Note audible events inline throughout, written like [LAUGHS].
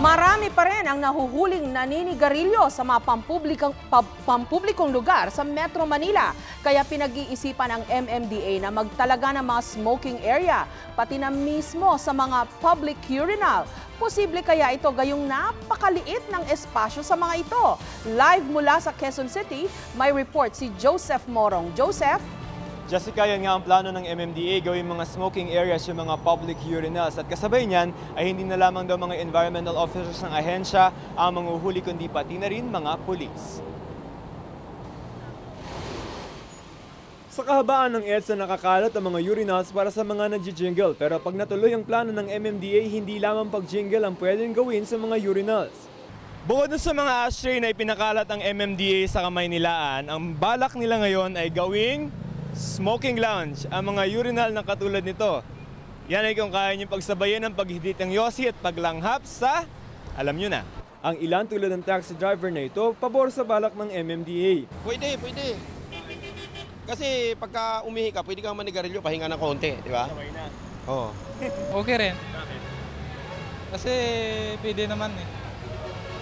Marami pa rin ang nahuhuling naninigarilyo sa mga pampublikong, pa- pampublikong lugar sa Metro Manila. Kaya pinag-iisipan ng MMDA na magtalaga ng mga smoking area, pati na mismo sa mga public urinal. Posible kaya ito gayong napakaliit ng espasyo sa mga ito. Live mula sa Quezon City, may report si Joseph Morong. Joseph? Jessica, yan nga ang plano ng MMDA, gawin mga smoking areas yung mga public urinals. At kasabay niyan ay hindi na lamang daw mga environmental officers ng ahensya ang manguhuli kundi pati na rin mga pulis. Sa kahabaan ng EDSA nakakalat ang mga urinals para sa mga nag-jingle pero pag natuloy ang plano ng MMDA, hindi lamang pag-jingle ang pwedeng gawin sa mga urinals. Bukod sa mga ashtray na ipinakalat ng MMDA sa kamay nilaan, ang balak nila ngayon ay gawing smoking lounge ang mga urinal na katulad nito. Yan ay kung kaya niyo pagsabayan ng paghidit ng yosi at paglanghap sa, alam nyo na. Ang ilan tulad ng taxi driver na ito, pabor sa balak ng MMDA. Pwede, pwede. Kasi pagka umihi ka, pwede kang manigarilyo, pahinga ng konti, di ba? na. Oo. [LAUGHS] Okay rin. Kasi pwede naman eh.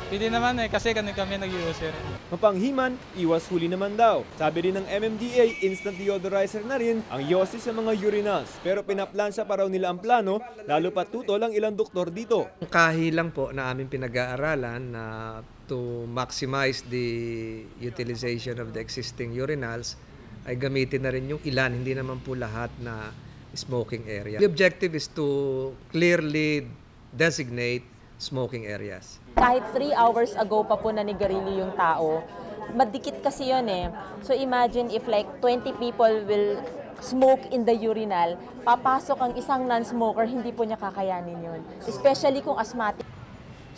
Pwede naman eh, kasi kami kami nag-user. Mapanghiman, iwas huli naman daw. Sabi rin ng MMDA, instant deodorizer na rin ang yosi sa mga urinals. Pero pinaplansya pa raw nila ang plano, lalo pa tutol ang ilang doktor dito. Kahilang po na aming pinag-aaralan na to maximize the utilization of the existing urinals ay gamitin na rin yung ilan, hindi naman po lahat na smoking area. The objective is to clearly designate smoking areas. kahit 3 hours ago pa po nanigarilyo yung tao, madikit kasi yun eh. So imagine if like 20 people will smoke in the urinal, papasok ang isang non-smoker, hindi po niya kakayanin yun. Especially kung asthmatic.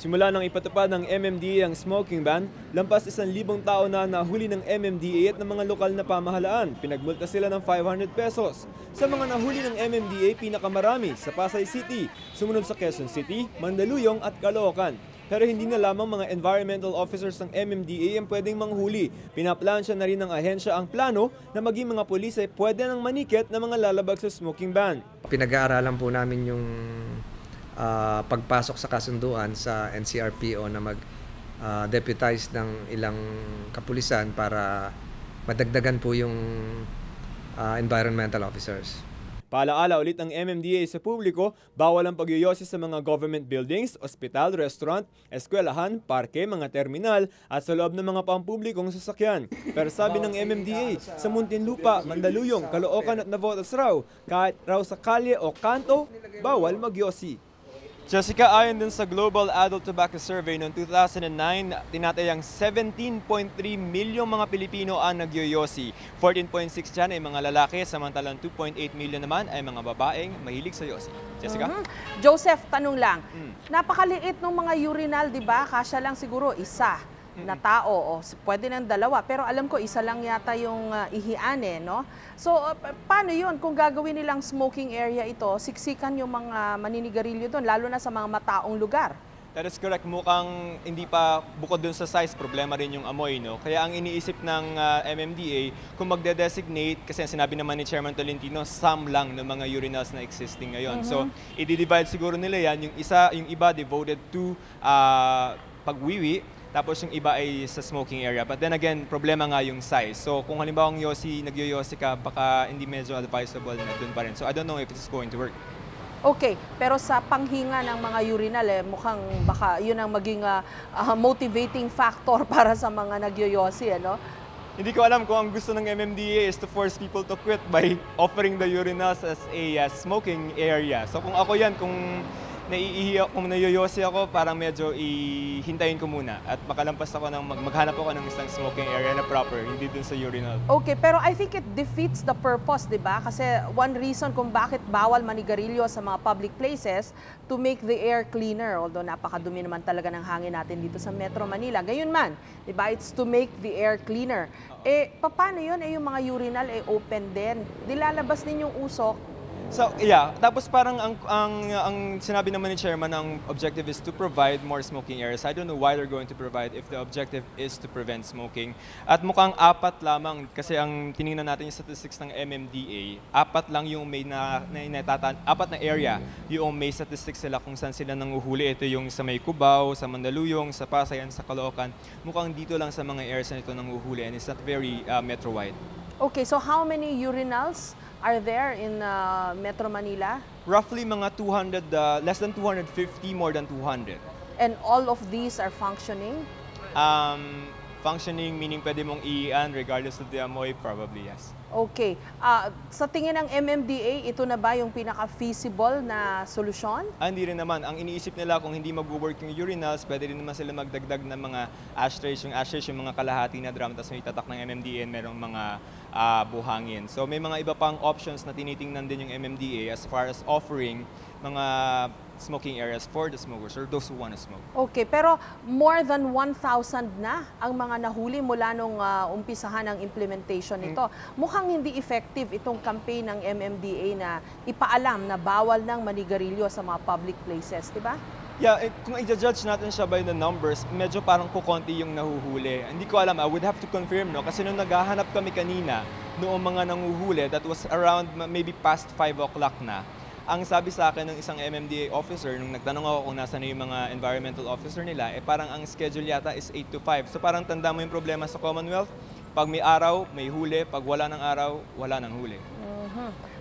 Simula nang ipatupad ng MMDA ang smoking ban, lampas isang libong tao na nahuli ng MMDA at ng mga lokal na pamahalaan. Pinagmulta sila ng 500 pesos. Sa mga nahuli ng MMDA, pinakamarami sa Pasay City, sumunod sa Quezon City, Mandaluyong at Caloocan. Pero hindi na lamang mga environmental officers ng MMDA ang pwedeng manghuli. Pinaplansya na rin ng ahensya ang plano na maging mga pulis ay pwede nang manikit ng mga lalabag sa smoking ban. Pinag-aaralan po namin yung ah, pagpasok sa kasunduan sa NCRPO na mag-deputize ng ilang kapulisan para madagdagan po yung ah, environmental officers. Paalaala ulit ng MMDA sa publiko, bawal ang pagyoyosi sa mga government buildings, ospital, restaurant, eskwelahan, parke, mga terminal at sa loob ng mga pampublikong sasakyan. Pero sabi ng MMDA, sa Muntinlupa, Mandaluyong, Caloocan at Navotas raw, kahit raw sa kalye o kanto, bawal magyosi. Jessica, ayon din sa Global Adult Tobacco Survey noong 2009, tinatayang 17.3 milyong mga Pilipino ang nagyoyosi. 14.6 dyan ay mga lalaki, samantalang 2.8 milyon naman ay mga babaeng mahilig sa yosi. Jessica? Mhm. Joseph, tanong lang. Mm. Napakaliit ng mga urinal, di ba? Kasya lang siguro isa na tao o pwede ng dalawa. Pero alam ko, isa lang yata yung uh, ihian eh, no? So, uh, pa- paano yun? Kung gagawin nilang smoking area ito, siksikan yung mga maninigarilyo doon, lalo na sa mga mataong lugar. That is correct. Mukhang hindi pa bukod dun sa size, problema rin yung amoy. No? Kaya ang iniisip ng ah, MMDA, kung magde-designate, kasi sinabi naman ni Chairman Tolentino, some lang ng mga urinals na existing ngayon. So, i-divide siguro nila yan. Yung, isa, yung iba devoted to ah, pagwiwi, tapos yung iba ay sa smoking area. But then again, problema nga yung size. So, kung halimbawa ang yosi, nagyoyosi ka, baka hindi medyo advisable na dun pa rin. So, I don't know if it's going to work. Okay, pero sa panghinga ng mga urinal, eh, mukhang baka yun ang maging ah, motivating factor [LAUGHS] para sa mga nagyoyosi, ano? Hindi ko alam kung ang gusto ng MMDA is to force people to quit by [LAUGHS] offering the urinals as a uh, smoking area. So kung ako yan, kung naiihi ako, kung nayoyosi ako, parang medyo ihintayin ko muna at makalampas ako ng mag- maghanap ako ng isang smoking area na proper, hindi dun sa urinal. Okay, pero I think it defeats the purpose, di ba? Kasi one reason kung bakit bawal manigarilyo sa mga public places to make the air cleaner. Although napakadumi naman talaga ng hangin natin dito sa Metro Manila. Gayun man, di ba? It's to make the air cleaner. Eh, paano yun? Eh, yung mga urinal, eh, open din. Dilalabas din yung usok. So, yeah. Tapos parang ang, ang, ang sinabi naman ni Chairman, ang objective is to provide more smoking areas. I don't know why they're going to provide if the objective is to prevent smoking. At mukhang apat lamang, kasi ang tiningnan natin yung statistics ng MMDA, apat lang yung may na, na, natatan, apat na area yung may statistics sila kung saan sila nanguhuli. Ito yung sa may Cubao, sa Mandaluyong, sa Pasay, and sa Caloocan. Mukhang dito lang sa mga areas na ito nanguhuli and it's not very uh, metro-wide. Okay, so how many urinals are there in uh, Metro Manila? Roughly mga 200, uh, less than 250, more than 200. And all of these are functioning? Um, functioning, meaning pwede mong iian regardless of the amoy, probably yes. Okay. Ah, sa tingin ng MMDA, ito na ba yung pinaka-feasible na solusyon? Ah, hindi rin naman. Ang iniisip nila kung hindi mag-work yung urinals, pwede rin naman sila magdagdag ng mga ashtrays. Yung ashtrays, yung mga kalahati na drum, tapos may tatak ng MMDA and merong mga ah, buhangin. So may mga iba pang options na tinitingnan din yung MMDA as far as offering mga smoking areas for the smokers or those who want to smoke. Okay, pero more than 1,000 na ang mga nahuli mula nung ah, umpisahan ng implementation nito. Mukhang hindi effective itong campaign ng MMDA na ipaalam na bawal ng manigarilyo sa mga public places, di ba? Yeah, eh, kung i-judge natin siya by the numbers, medyo parang kukonti yung nahuhuli. Hindi ko alam, I would have to confirm, no? Kasi nung naghahanap kami kanina, noong mga nanguhuli, that was around ma- maybe past 5 o'clock na. Ang sabi sa akin ng isang MMDA officer, nung nagtanong ako kung nasa na yung mga environmental officer nila, eh parang ang schedule yata is 8 to 5. So parang tanda mo yung problema sa Commonwealth, pag may araw, may huli, pag wala ng araw, wala ng huli.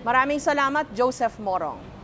Maraming salamat, Joseph Morong.